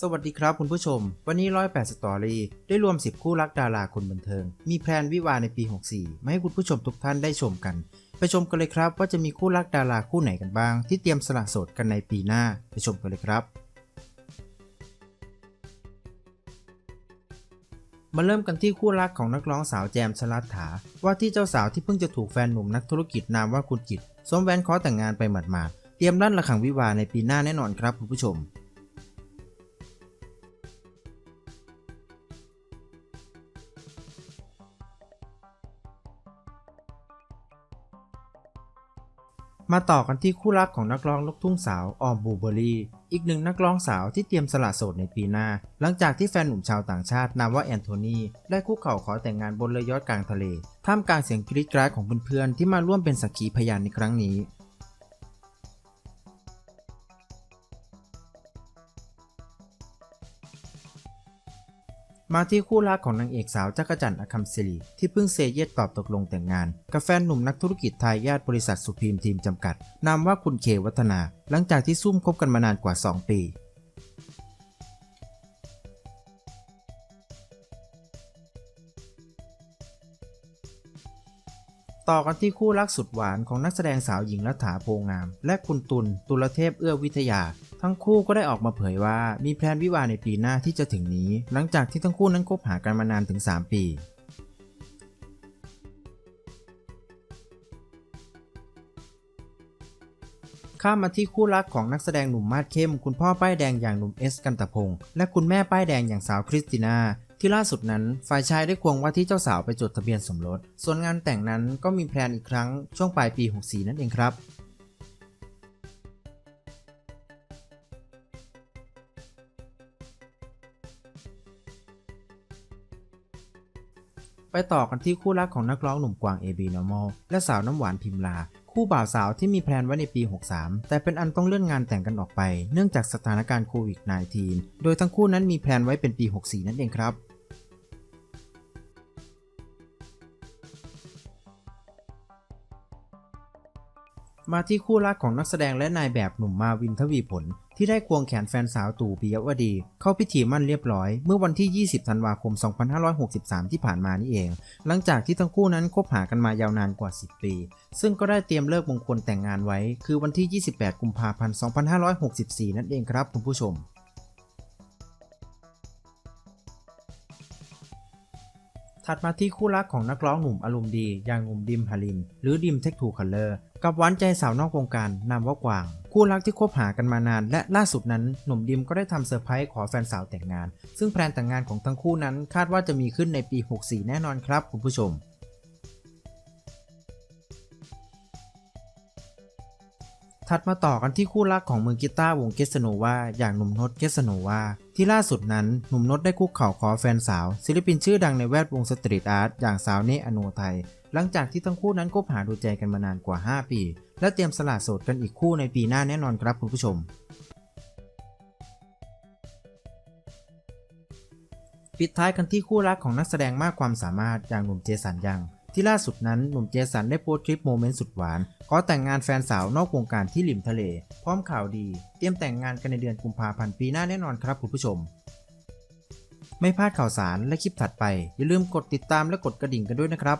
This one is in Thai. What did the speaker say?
สวัสดีครับคุณผู้ชม วันนี้ 108 สตอรี่ได้รวม 10 คู่รักดาราคนบันเทิง มีแพลนวิวาในปี 64 มาให้คุณผู้ชมทุกท่านได้ชมกัน ไปชมกันเลยครับว่าจะมีคู่รักดาราคู่ไหนกันบ้าง ที่เตรียมสละโสดกันในปีหน้า ไปชมกันเลยครับ มาเริ่มกันที่คู่รักของนักร้องสาวแจมชลัดถา ว่าที่เจ้าสาวที่เพิ่งจะถูกแฟนหนุ่มนักธุรกิจนามว่าคุณกิจสวมแหวนขอแต่งงานไปหมาดๆเตรียมลั่นระฆังวิวาในปีหน้าแน่นอนครับคุณผู้ชม มาต่อกันที่คู่รักของนักร้องลูกทุ่งสาวออมบูเบอรี่ อีกหนึ่งนักร้องสาวที่เตรียมสละโสดในปีหน้า หลังจากที่แฟนหนุ่มชาวต่างชาตินามว่าแอนโทนีได้คุกเข่าขอแต่งงานบนเรือยอดกลางทะเล ท่ามกลางเสียงกรีดกราดของเพื่อนๆที่มาร่วมเป็นสักขีพยานในครั้งนี้ มาที่คู่รักของนางเอกสาวจักรจันทร์อคัมศิริที่เพิ่งเซเยสตอบตกลงแต่งงาน กับแฟนหนุ่มนักธุรกิจทายาทบริษัทสุพีมทีมจำกัด นามว่าคุณเควัฒนา หลังจากที่ซุ่มคบกันมานานกว่า 2 ปีต่อกันที่คู่รักสุดหวานของนักแสดงสาวหญิงรัฐาโพงาม และคุณตุลตุลเทพเอื้อวิทยา ทั้งคู่ก็ได้ออกมาเผยว่ามีแพลนวิวาในปีหน้าที่จะถึงนี้ หลังจากที่ทั้งคู่นั้นคบหากันมานานถึง 3 ปีข้ามมาที่คู่รักของนักแสดงหนุ่มมาดเข้ม คุณพ่อป้ายแดงอย่างหนุ่มเอสกันตะพงศ์และคุณแม่ป้ายแดงอย่างสาวคริสติน่า ที่ล่าสุดนั้น ฝ่ายชายได้ควงว่าที่เจ้าสาวไปจดทะเบียนสมรส ส่วนงานแต่งนั้นก็มีแพลนอีกครั้งช่วงปลายปี 64 นั่นเองครับ ไปต่อกันที่คู่รักของนักร้องหนุ่มกวาง AB Normal และสาวน้ำหวานพิมลา คู่บ่าวสาวที่มีแพลนไว้ในปี 63 แต่เป็นอันต้องเลื่อนงานแต่งกันออกไป เนื่องจากสถานการณ์โควิด -19 โดยทั้งคู่นั้นมีแพลนไว้เป็นปี 64 นั่นเองครับ มาที่คู่รักของนักแสดงและนายแบบหนุ่มมาวินทวีผล ที่ได้ควงแขนแฟนสาวตู่ปิยวดี เข้าพิธีมั่นเรียบร้อย เมื่อวันที่ 20 ธันวาคม 2563 ที่ผ่านมานี่เอง หลังจากที่ทั้งคู่นั้นคบหากันมายาวนานกว่า 10 ปี ซึ่งก็ได้เตรียมเลิกมงคลแต่งงานไว้ คือวันที่ 28 กุมภาพันธ์ 2564 นั่นเองครับคุณผู้ชม ถัดมาที่คู่รักของนักร้องหนุ่มอารมณ์ดีอย่างหนุ่มดิมฮารินหรือดิมเทคทูคัลเลอร์กับหวานใจสาวนอกวงการนามว่ากวาง คู่รักที่คบหากันมานาน และล่าสุดนั้นหนุ่มดิมก็ได้ทำเซอร์ไพรส์ขอแฟนสาวแต่งงาน ซึ่งแพลนแต่งงานของทั้งคู่นั้นคาดว่าจะมีขึ้นในปี 64 แน่นอนครับคุณผู้ชม ถัดมาต่อกันที่คู่รักของมือกีตาร์วงเกสโนวาอย่างหนุ่มนดเกสโนวาที่ล่าสุดนั้นหนุ่มนดได้คุกเข่าขอแฟนสาว ศิลปินชื่อดังในแวดวงสตรีทอาร์ตอย่างสาวเนอโนไทย หลังจากที่ทั้งคู่นั้นคบหาดูใจกันมานานกว่า 5 ปี และเตรียมสละโสดกันอีกคู่ในปีหน้าแน่นอนครับคุณผู้ชมปิดท้ายกันที่คู่รักของนักแสดงมากความสามารถอย่างหนุ่มเจสันยัง ที่ล่าสุดนั้นหนุ่มเจสันได้โพสต์คลิปโมเมนต์สุดหวานขอแต่งงานแฟนสาวนอกวงการที่ริมทะเล พร้อมข่าวดี เตรียมแต่งงานกันในเดือนกุมภาพันธ์ปีหน้าแน่นอนครับคุณผู้ชม ไม่พลาดข่าวสารและคลิปถัดไป อย่าลืมกดติดตามและกดกระดิ่งกันด้วยนะครับ